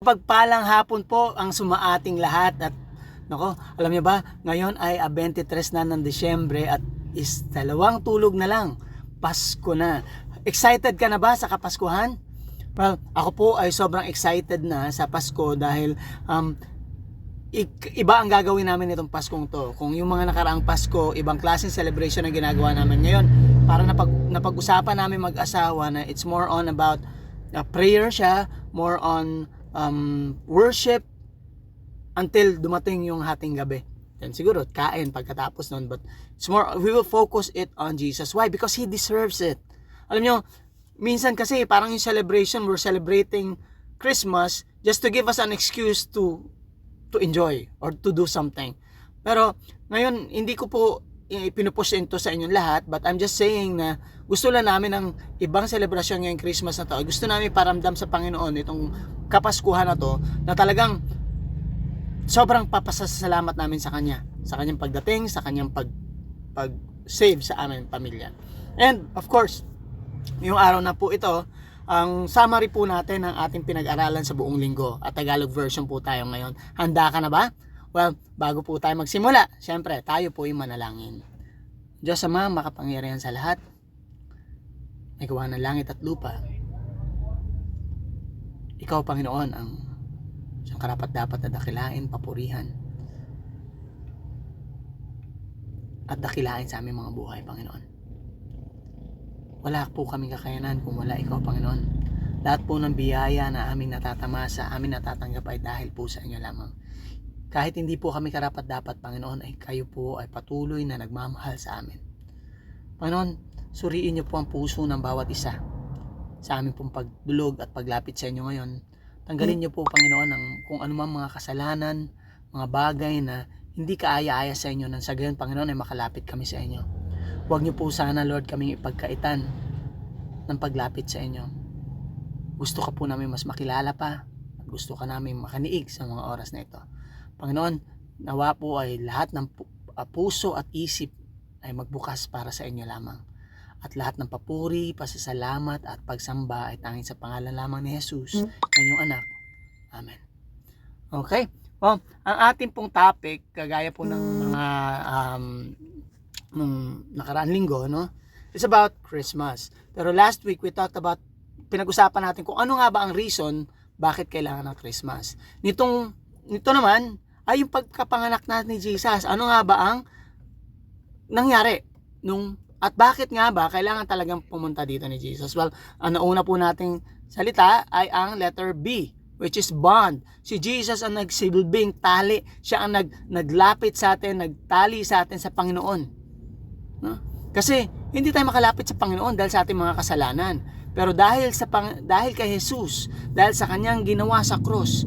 Pagpalang hapon po ang sumaating lahat at nako, alam niyo ba, ngayon ay ah, 23 na ng Disyembre at is dalawang tulog na lang. Pasko na. Excited ka na ba sa Kapaskuhan? Well, ako po ay sobrang excited na sa Pasko dahil um, iba ang gagawin namin itong Paskong to. Kung yung mga nakaraang Pasko, ibang klaseng celebration ang ginagawa namin ngayon. Para napag, napag-usapan namin mag-asawa na it's more on about uh, prayer siya, more on um, worship until dumating yung hating gabi. Then siguro kain pagkatapos nun. But it's more, we will focus it on Jesus. Why? Because He deserves it. Alam nyo, minsan kasi parang yung celebration, we're celebrating Christmas just to give us an excuse to to enjoy or to do something. Pero ngayon, hindi ko po pinupush into sa inyong lahat, but I'm just saying na gusto lang namin ng ibang selebrasyon ngayong Christmas na to. Gusto namin paramdam sa Panginoon itong kapaskuhan na to na talagang sobrang papasasalamat namin sa Kanya. Sa Kanyang pagdating, sa Kanyang pag, pag-save sa aming pamilya. And of course, yung araw na po ito, ang summary po natin ng ating pinag-aralan sa buong linggo at Tagalog version po tayo ngayon. Handa ka na ba? Well, bago po tayo magsimula, syempre, tayo po yung manalangin. Diyos Ama, makapangyarihan sa lahat, may gawa ng langit at lupa. Ikaw, Panginoon, ang siyang karapat dapat na dakilain, papurihan, at dakilain sa aming mga buhay, Panginoon. Wala po kaming kakayanan kung wala ikaw, Panginoon. Lahat po ng biyaya na aming natatamasa, aming natatanggap ay dahil po sa inyo lamang. Kahit hindi po kami karapat dapat, Panginoon, ay kayo po ay patuloy na nagmamahal sa amin. Panginoon, suriin niyo po ang puso ng bawat isa sa aming pong pagdulog at paglapit sa inyo ngayon. Tanggalin niyo po, Panginoon, ang kung anumang mga kasalanan, mga bagay na hindi kaaya-aya sa inyo nang sa gayon, Panginoon, ay makalapit kami sa inyo. Huwag niyo po sana, Lord, kaming ipagkaitan ng paglapit sa inyo. Gusto ka po namin mas makilala pa gusto ka namin makaniig sa mga oras na ito. Panginoon, nawa po ay lahat ng ah, puso at isip ay magbukas para sa inyo lamang. At lahat ng papuri, pasasalamat at pagsamba ay tanging sa pangalan lamang ni Jesus, Mm. anak. Amen. Okay. Well, ang ating pong topic, kagaya po ng mga um, nung nakaraan linggo, no? It's about Christmas. Pero last week, we talked about, pinag-usapan natin kung ano nga ba ang reason bakit kailangan ng Christmas. Nitong, nito naman, ay yung pagkapanganak natin ni Jesus. Ano nga ba ang nangyari nung at bakit nga ba kailangan talagang pumunta dito ni Jesus? Well, ang nauna po nating salita ay ang letter B, which is bond. Si Jesus ang nagsilbing tali. Siya ang nag, naglapit sa atin, nagtali sa atin sa Panginoon. No? Kasi hindi tayo makalapit sa Panginoon dahil sa ating mga kasalanan. Pero dahil sa dahil kay Jesus, dahil sa kanyang ginawa sa krus,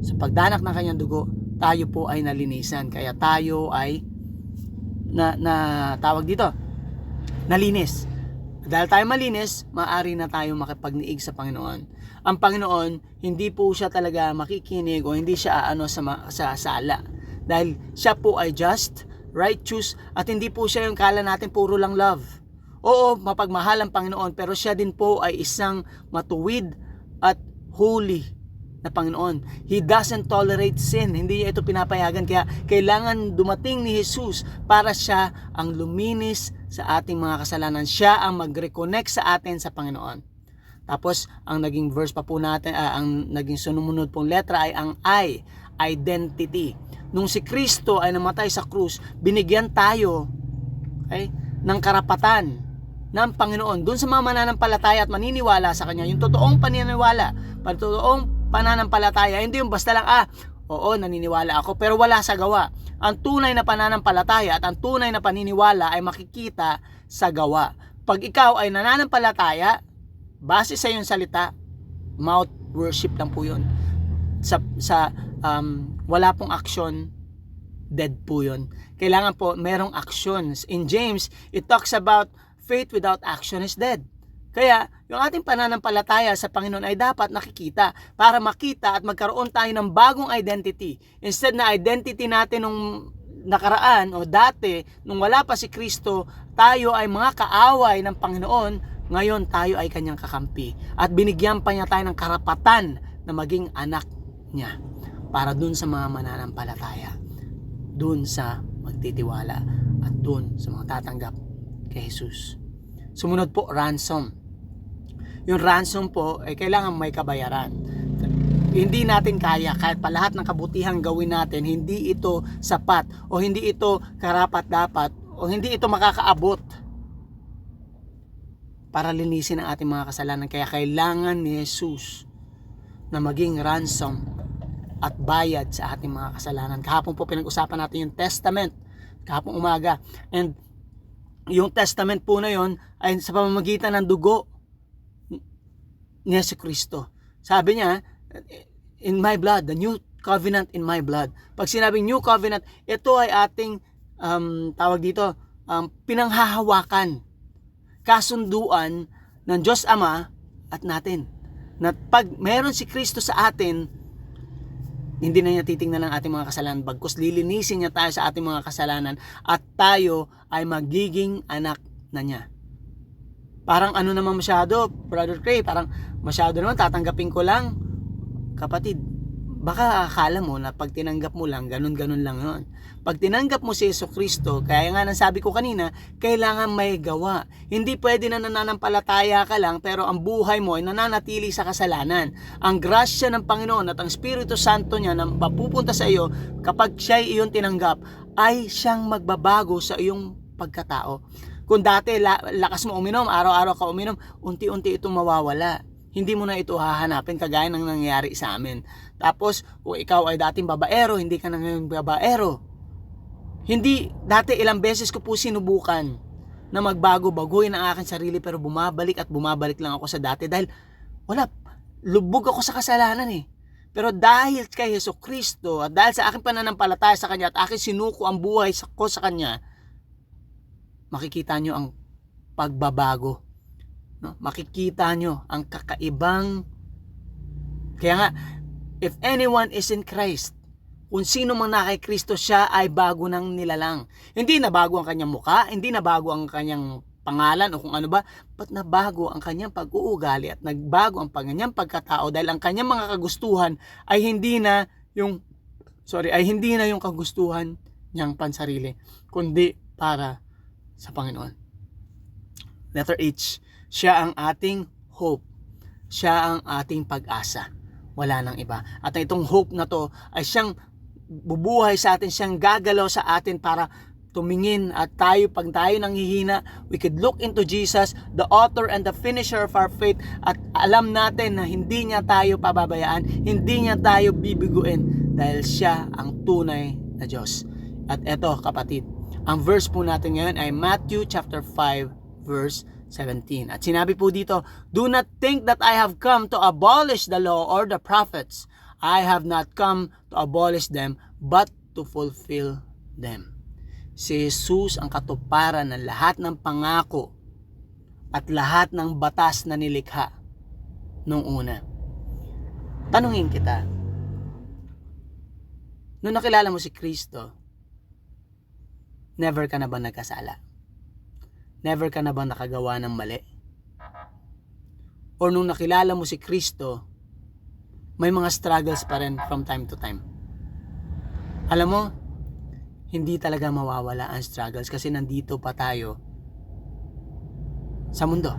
sa pagdanak ng kanyang dugo, tayo po ay nalinisan. Kaya tayo ay na, na tawag dito, nalinis. Dahil tayo malinis, maaari na tayo makipagniig sa Panginoon. Ang Panginoon, hindi po siya talaga makikinig o hindi siya ano sa, sa sala. Dahil siya po ay just, righteous, at hindi po siya yung kala natin puro lang love. Oo, mapagmahal ang Panginoon, pero siya din po ay isang matuwid at holy na Panginoon. He doesn't tolerate sin. Hindi niya ito pinapayagan. Kaya kailangan dumating ni Jesus para siya ang luminis sa ating mga kasalanan. Siya ang mag-reconnect sa atin sa Panginoon. Tapos, ang naging verse pa po natin, ah, ang naging sumunod pong letra ay ang I, identity. Nung si Kristo ay namatay sa krus, binigyan tayo okay, ng karapatan ng Panginoon doon sa mga mananampalataya at maniniwala sa Kanya. Yung totoong paniniwala, totoong pananampalataya, hindi yung basta lang, ah, oo, naniniwala ako, pero wala sa gawa. Ang tunay na pananampalataya at ang tunay na paniniwala ay makikita sa gawa. Pag ikaw ay nananampalataya, base sa iyong salita, mouth worship lang po yun. Sa, sa um, wala pong action, dead po yun. Kailangan po merong actions. In James, it talks about faith without action is dead. Kaya, yung ating pananampalataya sa Panginoon ay dapat nakikita para makita at magkaroon tayo ng bagong identity. Instead na identity natin nung nakaraan o dati, nung wala pa si Kristo, tayo ay mga kaaway ng Panginoon, ngayon tayo ay kanyang kakampi. At binigyan pa niya tayo ng karapatan na maging anak niya para dun sa mga mananampalataya, dun sa magtitiwala at dun sa mga tatanggap kay Jesus. Sumunod po, ransom. Yung ransom po ay kailangan may kabayaran. Hindi natin kaya kahit pa lahat ng kabutihang gawin natin, hindi ito sapat o hindi ito karapat dapat o hindi ito makakaabot para linisin ang ating mga kasalanan. Kaya kailangan ni Jesus na maging ransom at bayad sa ating mga kasalanan. Kahapon po pinag-usapan natin yung testament. Kahapon umaga. And yung testament po na yon ay sa pamamagitan ng dugo ni Yesu Kristo. Sabi niya, in my blood, the new covenant in my blood. Pag sinabing new covenant, ito ay ating um, tawag dito, um, pinanghahawakan, kasunduan ng Diyos Ama at natin. Na pag meron si Kristo sa atin, hindi na niya titingnan ang ating mga kasalanan, bagkus lilinisin niya tayo sa ating mga kasalanan at tayo ay magiging anak na niya. Parang ano naman masyado, Brother Cray, parang masyado naman tatanggapin ko lang. Kapatid, baka akala mo na pag tinanggap mo lang, ganun-ganun lang yun. Pag tinanggap mo si Yeso Kristo, kaya nga nang sabi ko kanina, kailangan may gawa. Hindi pwede na nananampalataya ka lang, pero ang buhay mo ay nananatili sa kasalanan. Ang grasya ng Panginoon at ang Espiritu Santo niya na mapupunta sa iyo, kapag siya ay iyong tinanggap, ay siyang magbabago sa iyong pagkatao. Kung dati la, lakas mo uminom, araw-araw ka uminom, unti-unti itong mawawala. Hindi mo na ito hahanapin kagaya ng nangyayari sa amin. Tapos, kung ikaw ay dating babaero, hindi ka na ngayon babaero. Hindi, dati ilang beses ko po sinubukan na magbago, baguhin ang aking sarili pero bumabalik at bumabalik lang ako sa dati dahil wala, lubog ako sa kasalanan eh. Pero dahil kay Yeso Kristo at dahil sa aking pananampalataya sa Kanya at aking sinuko ang buhay ko sa Kanya, makikita nyo ang pagbabago. No? Makikita nyo ang kakaibang kaya nga, if anyone is in Christ, kung sino man na kay Kristo, siya ay bago ng nilalang. Hindi na bago ang kanyang muka, hindi na bago ang kanyang pangalan o kung ano ba, but nabago ang kanyang pag-uugali at nagbago ang kanyang pagkatao dahil ang kanyang mga kagustuhan ay hindi na yung sorry, ay hindi na yung kagustuhan niyang pansarili, kundi para sa Panginoon. Letter H, siya ang ating hope. Siya ang ating pag-asa. Wala nang iba. At itong hope na to ay siyang bubuhay sa atin, siyang gagalaw sa atin para tumingin at tayo, pag tayo nanghihina, we could look into Jesus, the author and the finisher of our faith at alam natin na hindi niya tayo pababayaan, hindi niya tayo bibiguin dahil siya ang tunay na Diyos. At eto kapatid, ang verse po natin ngayon ay Matthew chapter 5 verse 17. At sinabi po dito, Do not think that I have come to abolish the law or the prophets. I have not come to abolish them, but to fulfill them. Si Jesus ang katuparan ng lahat ng pangako at lahat ng batas na nilikha nung una. Tanungin kita, nung nakilala mo si Kristo, never ka na ba nagkasala? Never ka na ba nakagawa ng mali? Or nung nakilala mo si Kristo, may mga struggles pa rin from time to time. Alam mo, hindi talaga mawawala ang struggles kasi nandito pa tayo sa mundo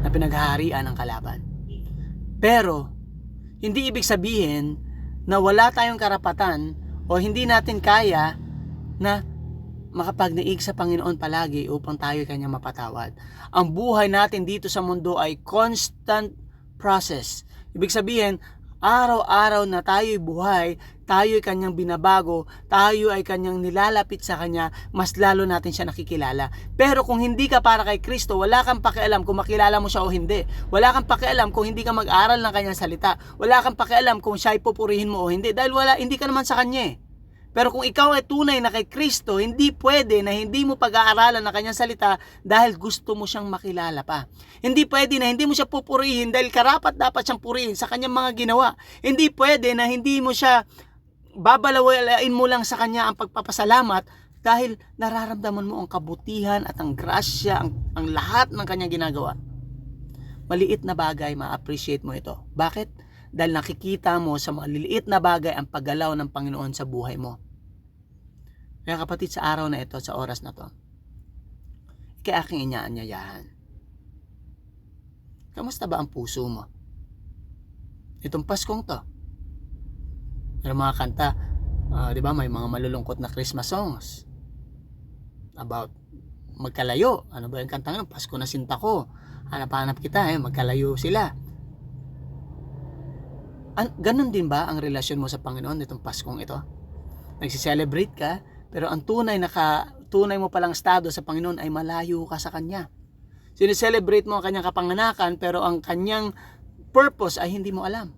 na pinaghaharian ng kalaban. Pero, hindi ibig sabihin na wala tayong karapatan o hindi natin kaya na makapagnaig sa Panginoon palagi upang tayo kanya mapatawad. Ang buhay natin dito sa mundo ay constant process. Ibig sabihin, araw-araw na tayo'y buhay, tayo'y kanyang binabago, tayo ay kanyang nilalapit sa kanya, mas lalo natin siya nakikilala. Pero kung hindi ka para kay Kristo, wala kang pakialam kung makilala mo siya o hindi. Wala kang pakialam kung hindi ka mag-aral ng kanyang salita. Wala kang pakialam kung siya ay pupurihin mo o hindi. Dahil wala, hindi ka naman sa kanya eh. Pero kung ikaw ay tunay na kay Kristo, hindi pwede na hindi mo pag-aaralan ng kanyang salita dahil gusto mo siyang makilala pa. Hindi pwede na hindi mo siya pupurihin dahil karapat dapat siyang purihin sa kanyang mga ginawa. Hindi pwede na hindi mo siya babalawalain mo lang sa kanya ang pagpapasalamat dahil nararamdaman mo ang kabutihan at ang grasya, ang, ang lahat ng kanyang ginagawa. Maliit na bagay, ma-appreciate mo ito. Bakit? Dahil nakikita mo sa mga liliit na bagay ang paggalaw ng Panginoon sa buhay mo. Kaya kapatid, sa araw na ito, sa oras na to, ikay aking inyaanyayahan. Kamusta ba ang puso mo? Itong Paskong to. May mga kanta, ah, di ba, may mga malulungkot na Christmas songs about magkalayo. Ano ba yung kanta nga? Pasko na sinta ko. Hanap-hanap kita eh, magkalayo sila. An- ganun din ba ang relasyon mo sa Panginoon nitong Paskong ito? Nagsiselebrate ka, pero ang tunay na ka, tunay mo palang estado sa Panginoon ay malayo ka sa Kanya. Sineselebrate mo ang kanyang kapanganakan, pero ang kanyang purpose ay hindi mo alam.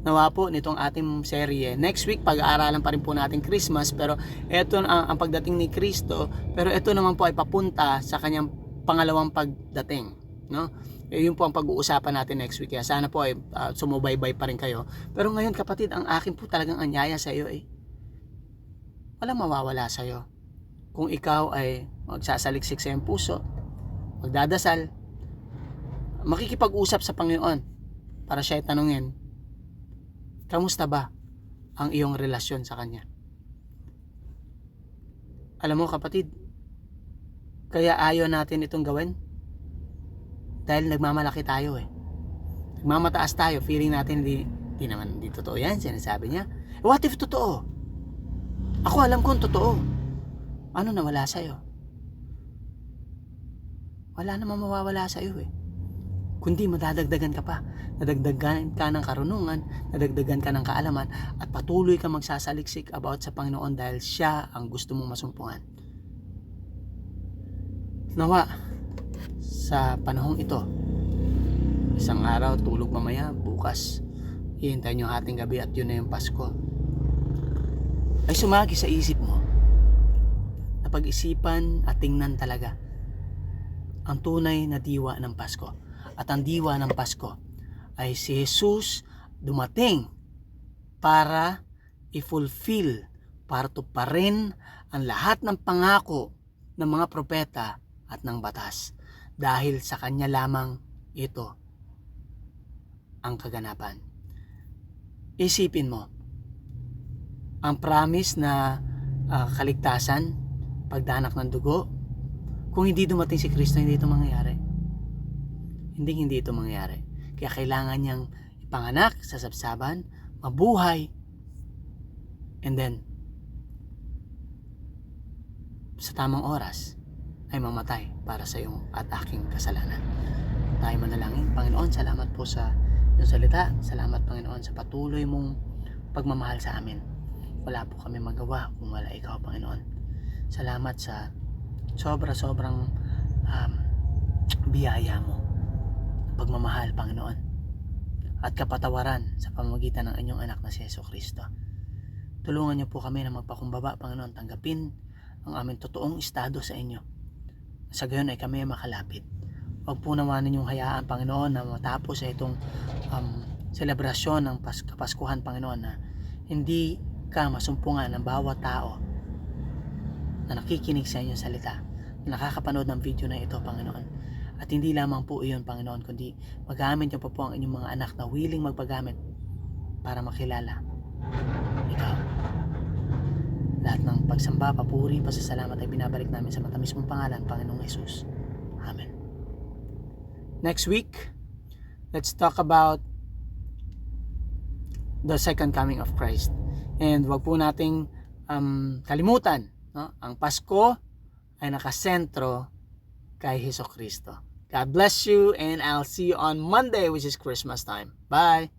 Nawa po nitong ating serye. Next week, pag-aaralan pa rin po natin Christmas, pero ito ang, ang pagdating ni Kristo, pero ito naman po ay papunta sa kanyang pangalawang pagdating. No? Eh, yun po ang pag-uusapan natin next week. Kaya sana po ay uh, sumubaybay pa rin kayo. Pero ngayon kapatid, ang akin po talagang anyaya sa iyo eh. Walang mawawala sa iyo. Kung ikaw ay magsasaliksik sa iyong puso, magdadasal, makikipag-usap sa Panginoon para siya ay tanungin, kamusta ba ang iyong relasyon sa Kanya? Alam mo kapatid, kaya ayaw natin itong gawin dahil nagmamalaki tayo eh. Nagmamataas tayo, feeling natin hindi, hindi naman hindi totoo yan, sinasabi niya. What if totoo? Ako alam kong totoo. Ano nawala sa'yo? Wala namang mawawala sa'yo eh. Kundi madadagdagan ka pa. Nadagdagan ka ng karunungan, nadagdagan ka ng kaalaman, at patuloy ka magsasaliksik about sa Panginoon dahil siya ang gusto mong masumpungan. Nawa, sa panahong ito, isang araw, tulog mamaya, bukas, hihintayin yung ating gabi at yun na yung Pasko. Ay sumagi sa isip mo na pag-isipan at tingnan talaga ang tunay na diwa ng Pasko. At ang diwa ng Pasko ay si Jesus dumating para i-fulfill, para tuparin ang lahat ng pangako ng mga propeta at ng batas. Dahil sa kanya lamang ito ang kaganapan. Isipin mo, ang promise na ah, kaligtasan, pagdanak ng dugo, kung hindi dumating si Kristo, hindi ito mangyayari. Hindi hindi ito mangyayari. Kaya kailangan niyang ipanganak sa sabsaban, mabuhay, and then, sa tamang oras, ay mamatay para sa iyong at aking kasalanan. Tayo manalangin. Panginoon, salamat po sa iyong salita. Salamat, Panginoon, sa patuloy mong pagmamahal sa amin. Wala po kami magawa kung wala ikaw, Panginoon. Salamat sa sobra-sobrang um, biyaya mo. Pagmamahal, Panginoon. At kapatawaran sa pamagitan ng inyong anak na si Yeso Kristo. Tulungan niyo po kami na magpakumbaba, Panginoon, tanggapin ang aming totoong estado sa inyo. Sa gayon ay kami makalapit. Huwag po naman ninyong hayaan, Panginoon, na matapos sa itong um, selebrasyon ng Pas- Kapaskuhan, Panginoon, na hindi ka masumpungan ng bawat tao na nakikinig sa inyong salita, na nakakapanood ng video na ito, Panginoon. At hindi lamang po iyon, Panginoon, kundi magamit niyo pa po ang inyong mga anak na willing magpagamit para makilala ikaw. Pagsamba, papuri, pasasalamat ay binabalik namin sa matamis mong pangalan, Panginoong Yesus. Amen. Next week, let's talk about the second coming of Christ. And wag po nating um, kalimutan, no? ang Pasko ay nakasentro kay Heso Kristo. God bless you and I'll see you on Monday which is Christmas time. Bye!